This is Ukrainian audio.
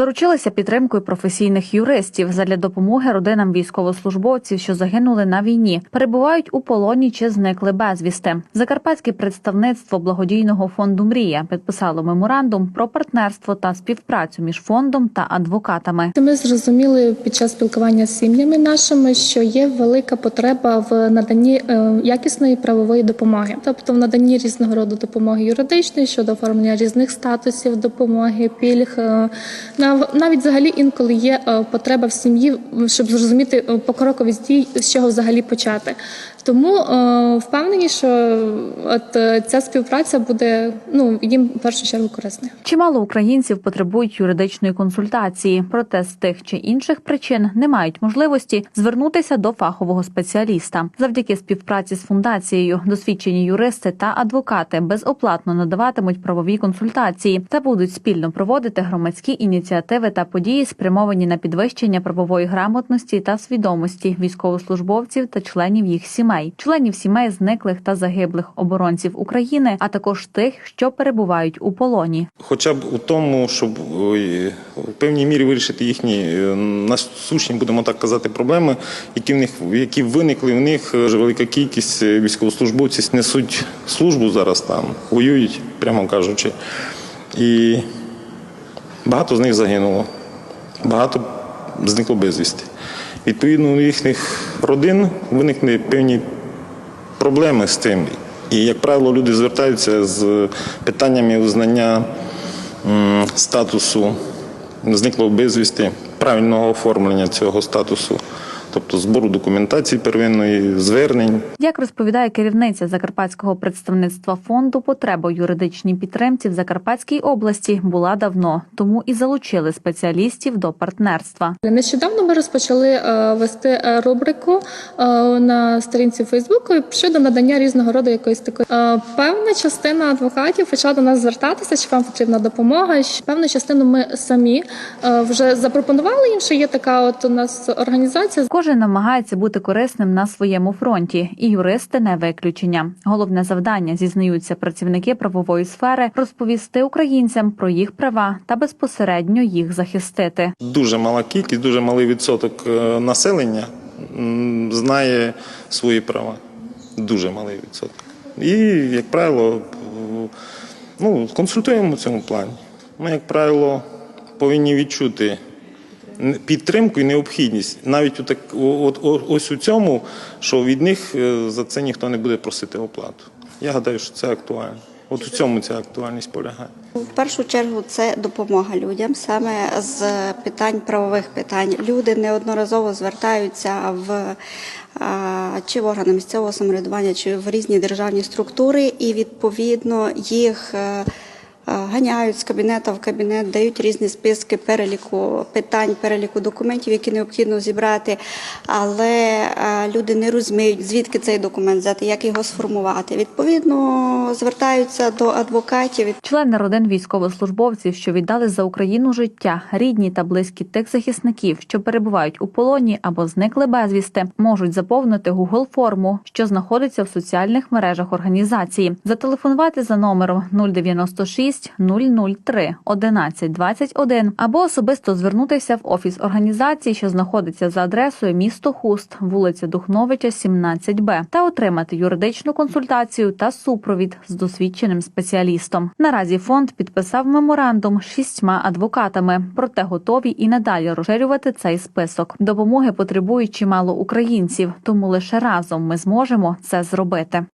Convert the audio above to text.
Заручилися підтримкою професійних юристів задля допомоги родинам військовослужбовців, що загинули на війні, перебувають у полоні чи зникли безвісти. Закарпатське представництво благодійного фонду Мрія підписало меморандум про партнерство та співпрацю між фондом та адвокатами. Ми зрозуміли під час спілкування з сім'ями нашими, що є велика потреба в наданні е, якісної правової допомоги, тобто в наданні різного роду допомоги юридичної щодо оформлення різних статусів допомоги, пільг. е, нав- Навіть взагалі інколи є е, потреба в сім'ї, щоб зрозуміти е, покроковість дій, з чого взагалі почати. Тому е, впевнені, що от е, ця співпраця буде ну їм в першу чергу корисною. Чимало українців потребують юридичної консультації, проте з тих чи інших причин не мають можливості звернутися до фахового спеціаліста. Завдяки співпраці з фундацією досвідчені юристи та адвокати безоплатно надаватимуть правові консультації та будуть спільно проводити громадські ініціативи та події, спрямовані на підвищення правової грамотності та свідомості військовослужбовців та членів їх сімей, членів сімей зниклих та загиблих оборонців України, а також тих, що перебувають у полоні. Хоча б у тому, щоб в певній мірі вирішити їхні е, насущні, будемо так казати, проблеми, які в них які виникли в них. Е, Велика кількість е, військовослужбовців несуть службу зараз там, воюють, прямо кажучи. І багато з них загинуло, багато зникло безвісти. Відповідно, у їхніх родин виникли певні проблеми з тим. І, як правило, люди звертаються з питаннями узнання статусу зниклого безвісти, правильного оформлення цього статусу, тобто збору документації первинної, звернень. Як розповідає керівниця закарпатського представництва фонду, потреба юридичній підтримці в Закарпатській області була давно, тому і залучили спеціалістів до партнерства. Нещодавно ми розпочали е, вести е, рубрику е, на сторінці Фейсбуку щодо надання різного роду якоїсь такої. Певна частина адвокатів почала до нас звертатися, чи вам потрібна допомога. Певну частину ми самі вже запропонували їм, що є така от у нас організація. Кожен намагається бути корисним на своєму фронті, і юристи не виключення. Головне завдання зізнаються працівники правової сфери розповісти українцям про їх права та безпосередньо їх захистити. Дуже мала кількість, дуже малий відсоток е, населення знає свої права. Дуже малий відсоток. І, як правило, ну, консультуємо в цьому плані. Ми, як правило, повинні відчути підтримку і необхідність навіть у так, ось у цьому, що від них е, за це ніхто не буде просити оплату. Я гадаю, що це актуально. От у цьому ця актуальність полягає. В першу чергу це допомога людям саме з питань правових питань. Люди неодноразово звертаються в чи в органи місцевого самоврядування, чи в різні державні структури, і відповідно їх. Е, Ганяють з кабінету в кабінет, дають різні списки переліку питань, переліку документів, які необхідно зібрати, але е, люди не розуміють, звідки цей документ взяти, як його сформувати. Відповідно, звертаються до адвокатів. Члени родин військовослужбовців, що віддали за Україну життя, рідні та близькі тих захисників, що перебувають у полоні або зникли безвісти, можуть заповнити Google форму, що знаходиться в соціальних мережах організації. Зателефонувати за номером 096 003 11 21 або особисто звернутися в офіс організації, що знаходиться за адресою місто Хуст, вулиця Духновича, 17Б, та отримати юридичну консультацію та супровід з досвідченим спеціалістом. Наразі фонд підписав меморандум з шістьма адвокатами, проте готові і надалі розширювати цей список. Допомоги потребують чимало українців, тому лише разом ми зможемо це зробити.